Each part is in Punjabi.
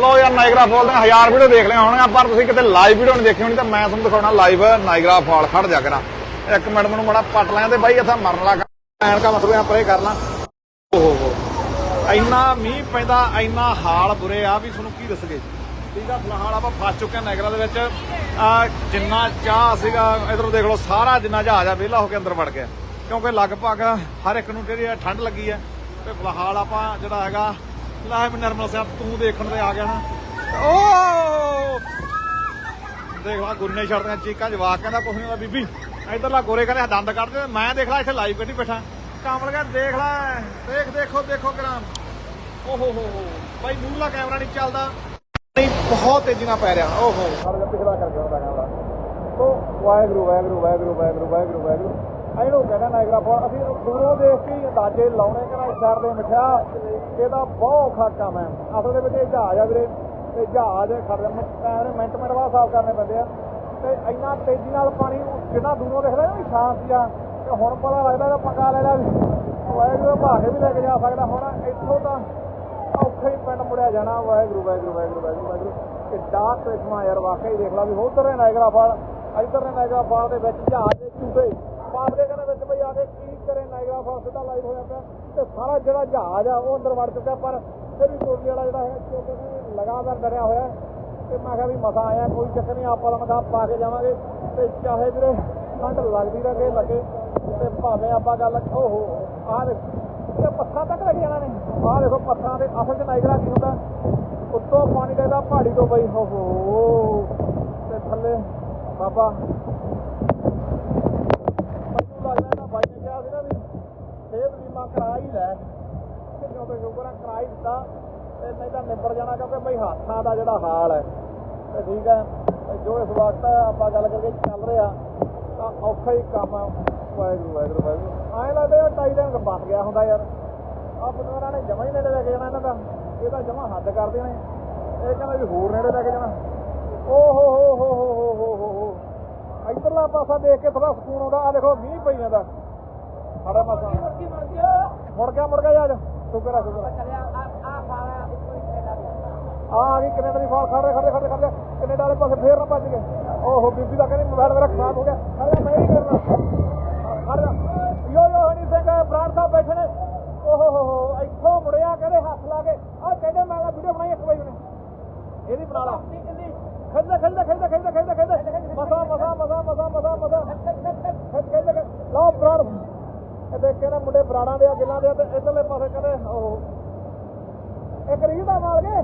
ਲੋ ਯਾਰ ਨਾਇਗਰਾ ਫਾਲ ਦੀਆਂ ਹਜ਼ਾਰ ਵੀਡੀਓ ਦੇਖ ਲਿਆ ਹੋਣਗੀਆਂ ਪਰ ਤੁਸੀਂ ਕਿਤੇ ਲਾਈਵ ਵੀਡੀਓ ਨਹੀਂ ਦੇਖੀ ਹੋਣੀ ਤਾਂ ਮੈਂ ਤੁਹਾਨੂੰ ਦਿਖਾਉਣਾ ਲਾਈਵ ਨਾਇਗਰਾ ਫਾਲ, ਖੜ ਜਾ ਕਰਾਂ। ਇੱਕ ਮਿੰਟ ਮੈਨੂੰ ਬੜਾ ਪੱਟ ਲਿਆ ਤੇ ਬਾਈ, ਇੱਥੇ ਮਰਨ ਲੱਗਾ। ਐਨ ਕਾ ਮਤਲਬ ਆ ਪਰੇ ਕਰ ਓਹੋ ਇੰਨਾ ਮੀਂਹ ਪੈਂਦਾ, ਇੰਨਾ ਹਾਲ ਬੁਰੇ ਆ, ਵੀ ਤੁਹਾਨੂੰ ਕੀ ਦੱਸਗੇ ਠੀਕ ਆ, ਫਿਲਹਾਲ ਆਪਾਂ ਫਸ ਚੁੱਕੇ ਹਾਂ ਨਾਇਗਰਾ ਦੇ ਵਿੱਚ। ਆ, ਜਿੰਨਾ ਚਾਹ ਸੀਗਾ, ਇਧਰੋਂ ਦੇਖ ਲਓ, ਸਾਰਾ ਜਿੰਨਾ ਜਹਾਜ਼ ਆ, ਵਿਹਲਾ ਹੋ ਕੇ ਅੰਦਰ ਵੜ ਗਿਆ। ਕਿਉਂਕਿ ਲਗਭਗ ਹਰ ਇੱਕ ਨੂੰ ਜਿਹੜੀ ਠੰਡ ਲੱਗੀ ਹੈ ਤੇ ਫਿਲਹਾਲ ਆਪਾਂ ਜਿਹੜਾ ਹੈਗਾ ਲਾਹੇ ਨਰਮਲ ਸਿੰਘ ਤੂੰ ਦੇਖਣ ਤੇ ਆ ਗਿਆ ਨਾ। ਓ! ਦੇਖ ਲਾ, ਗੁਰਨੇ ਛੜਦੀਆਂ ਚੀਕਾਂ, ਜਵਾਕ ਕਹਿੰਦਾ ਕੁਛ ਨਹੀਂ ਬੀਬੀ, ਇਧਰਲਾ ਗੋਰੇ ਕਹਿੰਦੇ ਦੰਦ ਕੱਢਦੇ ਮੈਂ ਦੇਖ ਲਾ, ਇੱਥੇ ਲਾਈਵ ਕੱਢੀ ਬੈਠਾ। ਕਾਮਲ ਕਹਿੰਦਾ, ਦੇਖ ਲੈ, ਦੇਖ, ਦੇਖੋ ਦੇਖੋ ਕਰਾਂ ਓਹੋ ਹੋ ਹੋ ਬਾਈ ਮੂਹਲਾ ਕੈਮਰਾ ਨਹੀਂ ਚੱਲਦਾ। ਨਹੀਂ, ਬਹੁਤ ਤੇਜ਼ੀ ਨਾਲ ਪੈ ਰਿਹਾ। ਓਹੋ ਸਾਡੇ ਪਿਛਲਾ ਕਰਕੇ ਹੁੰਦਾ ਕੈਮਰਾ। ਤੋ, ਵਾਹਿਗੁਰੂ ਵਾਹਿਗੁਰੂ ਵਾਹਿਗੁਰੂ ਵਾਹਿਗੁਰੂ ਵਾਹਿਗੁਰੂ ਵਾਹਿਗੁਰੂ। ਇਹਨੂੰ ਕਹਿੰਦਾ ਨਾਇਗਰਾ ਫਾਲ ਅਸੀਂ ਦੂਰੋਂ ਦੇਖ ਕੇ ਅੰਦਾਜ਼ੇ ਲਾਉਣੇ ਕਿ ਸ਼ਹਿਰ ਦੇ ਮਿੱਠਾ, ਇਹਦਾ ਬਹੁਤ ਔਖਾ ਕੰਮ ਹੈ। ਅਸਲ ਦੇ ਵਿੱਚ ਇਹ ਜਹਾਜ਼ ਆ ਵੀਰੇ ਤੇ ਜਹਾਜ਼ ਖੜਦੇ ਕੈਮਰੇ ਮਿੰਟ ਮਿੰਟ ਬਾਅਦ ਸਾਫ਼ ਕਰਨੇ ਪੈਂਦੇ ਆ। ਤੇ ਇੰਨਾ ਤੇਜ਼ੀ ਨਾਲ ਪਾਣੀ ਜਿੰਨਾ ਦੂਰੋਂ ਦਿਖਦਾ ਨਾ ਸ਼ਾਂਤ ਆ ਤੇ ਹੁਣ ਪਤਾ ਲੱਗਦਾ ਕਿ ਪੰਗਾ ਲੈ ਲਿਆ ਵੀ। ਵਾਹਿਗੁਰੂ ਭਾਗੇ ਵੀ ਲੈ ਕੇ ਜਾ ਸਕਦਾ, ਹੁਣ ਇੱਥੋਂ ਤਾਂ ਔਖੇ ਹੀ ਪਿੰਡ ਮੁੜਿਆ ਜਾਣਾ। ਵਾਹਿਗੁਰੂ ਵਾਹਿਗੁਰੂ ਵਾਹਿਗੁਰੂ ਵਾਹਿਗੁਰੂ ਵਾਹਿਗੁਰੂ। ਡਾਕ ਕ੍ਰਿਸ਼ਮਾ ਯਾਰ, ਵਾਕਈ ਦੇਖ ਲਾ ਵੀ ਉਧਰ ਨੇ ਨਾਇਗਰਾ ਫਾਲ, ਇੱਧਰ ਨੇ ਨਾਇਗਰਾ ਫਾਲ ਦੇ ਵਿੱਚ ਜਹਾਜ਼ ਦੇ ਝੂਟੇ ਪਾਰਦੇ ਕਹਿੰਦੇ ਵਿੱਚ ਬਈ ਆ ਕੇ ਕੀ ਕਰੇ ਨਾਇਗਰਾ ਫਾਲ ਸਿੱਧਾ ਲਾਈਵ ਹੋਇਆ ਪਿਆ ਤੇ ਸਾਰਾ ਜਿਹੜਾ ਜਹਾਜ਼ ਆ, ਉਹ ਅੰਦਰ ਵੜ ਚੁੱਕਾ ਪਰ ਫਿਰ ਵੀ ਟੋਟਲੀ ਵਾਲਾ ਜਿਹੜਾ ਹੈ ਕਿਉਂਕਿ ਲਗਾਤਾਰ ਡਰਿਆ ਹੋਇਆ ਤੇ ਮੈਂ ਕਿਹਾ ਵੀ ਮਸਾ ਆਇਆ, ਕੋਈ ਚੱਕਰ ਨਹੀਂ, ਆਪਾਂ ਲਮਕਾ ਪਾ ਕੇ ਜਾਵਾਂਗੇ। ਤੇ ਚਾਹੇ ਵੀਰੇ, ਠੰਡ ਲੱਗਦੀ ਰਹੇ, ਲੱਗੇ। ਤੇ ਭਾਵੇਂ ਆਪਾਂ ਗੱਲ, ਓਹੋ ਆਹ ਦੇਖ, ਇਹ ਪੱਥਰਾਂ ਤੱਕ ਲੱਗ ਜਾਣਾ ਨੇ। ਆਹ ਦੇਖੋ, ਪੱਥਰਾਂ ਦੇ ਅਸਲ 'ਚ ਨਾਇਗਰਾ ਕੀ ਹੁੰਦਾ? ਉੱਤੋਂ ਪਾਣੀ ਡੇਦਾ ਪਹਾੜੀ ਤੋਂ ਬਈ ਹੋ ਹੋ ਤੇ ਥੱਲੇ, ਬਾਬਾ ਤਾਂ ਕਰਾ ਹੀ ਲੈ। ਜਦੋਂ ਤੇ ਸ਼ੁਕਰ ਆ ਕਰਾ ਹੀ ਦਿੱਤਾ, ਤੇ ਨਹੀਂ ਤਾਂ ਨਿਬੜ ਜਾਣਾ, ਕਿਉਂਕਿ ਬਈ ਹੱਥਾਂ ਦਾ ਜਿਹੜਾ ਹਾਲ ਹੈ, ਤੇ ਠੀਕ ਹੈ। ਜੋ ਇਸ ਵਕਤ ਆਪਾਂ ਗੱਲ ਕਰਕੇ ਚੱਲ ਰਿਹਾ ਤਾਂ ਔਖਾ ਹੀ ਕੰਮ ਵਾਹਿਗੁਰੂ ਵਾਹਿਗੁਰੂ ਵਾਹਿਗੁਰੂ। ਐਂ ਲੱਗਦਾ ਯਾਰ ਟਾਈ ਦਾ ਬਣ ਗਿਆ ਹੁੰਦਾ ਯਾਰ। ਆ ਬੰਦਵਾਰਾਂ ਨੇ ਜਮਾ ਹੀ ਨੇੜੇ ਲੈ ਕੇ ਜਾਣਾ ਇਹਨਾਂ ਦਾ। ਇਹ ਤਾਂ ਜਮਾ ਹੱਦ ਕਰਦੇ ਨੇ ਇਹ ਕਹਿੰਦਾ ਵੀ ਹੋਰ ਨੇੜੇ ਲੈ ਕੇ ਜਾਣਾ। ਓ ਹੋ ਹੋ ਹੋ ਹੋ ਹੋ ਹੋ ਹੋ। ਪਾਸਾ ਦੇਖ ਕੇ ਥੋੜਾ ਸਕੂਨ ਆਉਂਦਾ। ਆ ਦੇਖੋ, ਮੀਂਹ ਪਈ ਜਾਂਦਾ। ਸਾਡਾ ਮਸਾ ਮੁੜ ਗਿਆ ਮੁੜ ਗਿਆ ਯਾਰ। ਸ਼ੁਕਰ ਆ ਸ਼ੁਕਰ ਆ ਗਈ ਕੈਨੇਡਾ ਦੀ ਫਾਲ ਖੜੇ ਖੜੇ ਖੜੇ ਖੜੇ ਕੈਨੇਡਾ ਵਾਲੇ ਪਾਸੇ ਫੇਰ ਨਾ ਭੱਜ ਗਏ। ਓਹੋ ਬੀਬੀ ਦਾ ਕਹਿੰਦੀ ਮੋਬਾਈਲ ਮੇਰਾ ਖਰਾਬ ਹੋ ਗਿਆ। ਕਹਿੰਦਾ ਮੈਂ ਹੀ ਕਰਨਾ। ਖੜ ਯੋ ਯੋ, ਹਣੀ ਸਿੰਘ, ਬਰਾੜ ਸਾਹਿਬ ਬੈਠੇ ਨੇ। ਓਹੋ ਹੋ ਹੋ ਇੱਥੋਂ ਮੁੜਿਆ, ਕਹਿੰਦੇ ਹੱਥ ਲਾ ਕੇ। ਆ ਕਹਿੰਦੇ ਮੈਂ ਵੀਡੀਓ ਬਣਾਈ ਇੱਕ ਵਜੇ ਨੇ ਇਹਦੀ ਬਣਾ ਲਾ। ਖਿੱਚਦਾ ਖਿੱਚਦਾ ਖਿੱਚਦਾ ਖਿੱਚਦਾ ਖਿੱਚਦਾ ਖਿੱਚਦਾ ਮਸਾ ਮਸਾ ਮਸਾ ਮਸਾ ਮਸਾ ਮਸਾ ਖਿੱਚ ਖਿੱਚ ਕੇ ਲਓ ਬਰਾੜ ਇਹ ਦੇਖ ਕੇ ਨਾ ਮੁੰਡੇ ਬਰਾੜਾਂ ਦੇ ਆ ਗਿੱਲਾਂ ਦੇ ਆ ਤੇ ਇਧਰਲੇ ਪਾਸੇ ਕਹਿੰਦੇ ਓਹੋ ਇੱਕ ਰੀਲ ਦਾ ਨਾਲ ਕੇ?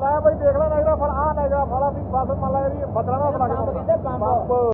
ਲੈ ਬਈ ਦੇਖ ਲੈ ਨਾਇਗਰਾ ਫਲ ਆ ਨਾਇਗਰਾ ਫਲ ਆ ਵੀ ਬਸ ਮੰਨ ਲਾ ਇਹਦੀ ਬੱਦਲਾਂ ਜਾਂਦਾ ਬੰਬ।